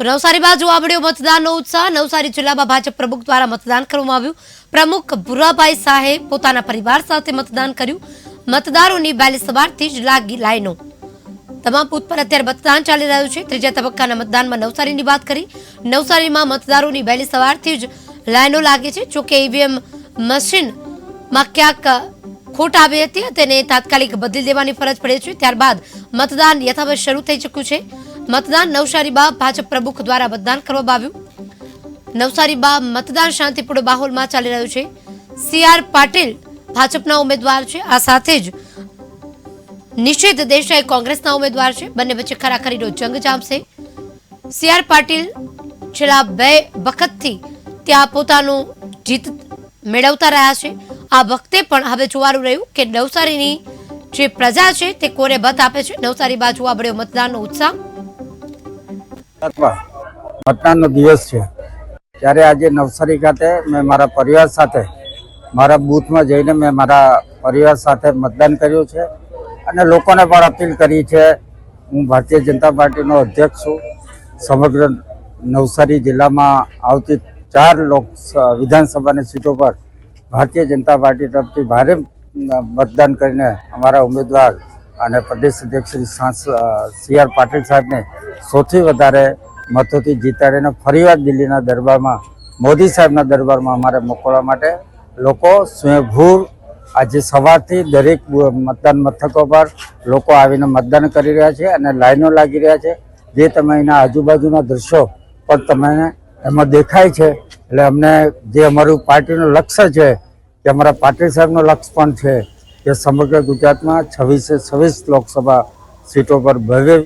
તો નવસારી બાજુ આવડ્યો મતદાનનો ઉત્સાહ. નવસારી જિલ્લામાં ભાજપ પ્રમુખ દ્વારા મતદાન કરવામાં આવ્યું. પ્રમુખ ભુરાભાઈ શાહે પોતાના પરિવાર સાથે મતદાન કર્યું. મતદારોની વહેલી સવારથી જ લાગી લાઈનો. તમામ બુથ પર અત્યારે મતદાન ચાલી રહ્યું છે. ત્રીજા તબક્કાના મતદાનમાં નવસારીની વાત કરી. નવસારીમાં મતદારોની વહેલી સવારથી જ લાઈનો લાગી છે. જોકે ઈવીએમ મશીનમાં ક્યાંક ખોટ આવી હતી તેને તાત્કાલિક બદલી દેવાની ફરજ પડે છે. ત્યારબાદ મતદાન યથાવત શરૂ થઈ ચૂક્યું છે. મતદાન નવસારીમાં ભાજપ પ્રમુખ દ્વારા મતદાન કરવામાં આવ્યું. નવસારીમાં મતદાન શાંતિપૂર્ણ માહોલમાં ચાલી રહ્યું છે. સી આર પાટીલ ભાજપના ઉમેદવાર છે. આ સાથે જ નિશ્ચિત દેસાઈ કોંગ્રેસના ઉમેદવાર છે. બંને વચ્ચે ખરાખરીનો જંગ જામશે. સી આર પાટીલ છેલ્લા બે વખતથી ત્યાં પોતાનું જીત મેળવતા રહ્યા છે. આ વખતે પણ હવે જોવાનું રહ્યું કે નવસારીની જે પ્રજા છે તે કોરે મત આપે છે. નવસારી બાજુ મળ્યો મતદાનનો ઉત્સાહ. મતદાનનો દિવસ છે. ત્યારે આજે નવસારી ખાતે મેં મારા પરિવાર સાથે, મારા બૂથમાં જઈને મેં મારા પરિવાર સાથે મતદાન કર્યું છે અને લોકોને પણ અપીલ કરી છે. હું ભારતીય જનતા પાર્ટીનો અધ્યક્ષ છું. સમગ્ર નવસારી જિલ્લામાં આવતી ચાર લોક વિધાનસભાની સીટો પર ભારતીય જનતા પાર્ટી તરફથી ભારે મતદાન કરીને અમારા ઉમેદવાર અને પ્રદેશ અધ્યક્ષ શ્રી સી આર પાટીલ સાહેબને સૌથી વધારે મતોથી જીતાડીને ફરીવાર દિલ્હીના દરબારમાં, મોદી સાહેબના દરબારમાં અમારે મોકલવા માટે લોકો સ્વયંભૂર આજે સવારથી દરેક મતદાન મથકો પર લોકો આવીને મતદાન કરી રહ્યા છે અને લાઈનો લાગી રહ્યા છે. જે તમે એના આજુબાજુના દ્રશ્યો પણ તમને એમાં દેખાય છે. એટલે અમને જે અમારું પાર્ટીનું લક્ષ્ય છે કે અમારા પાટીલ સાહેબનું લક્ષ્ય પણ છે. કે સમગ્ર ગુજરાતમાં છવ્વીસે છવ્વીસ લોકસભા સીટો પર ભવ્ય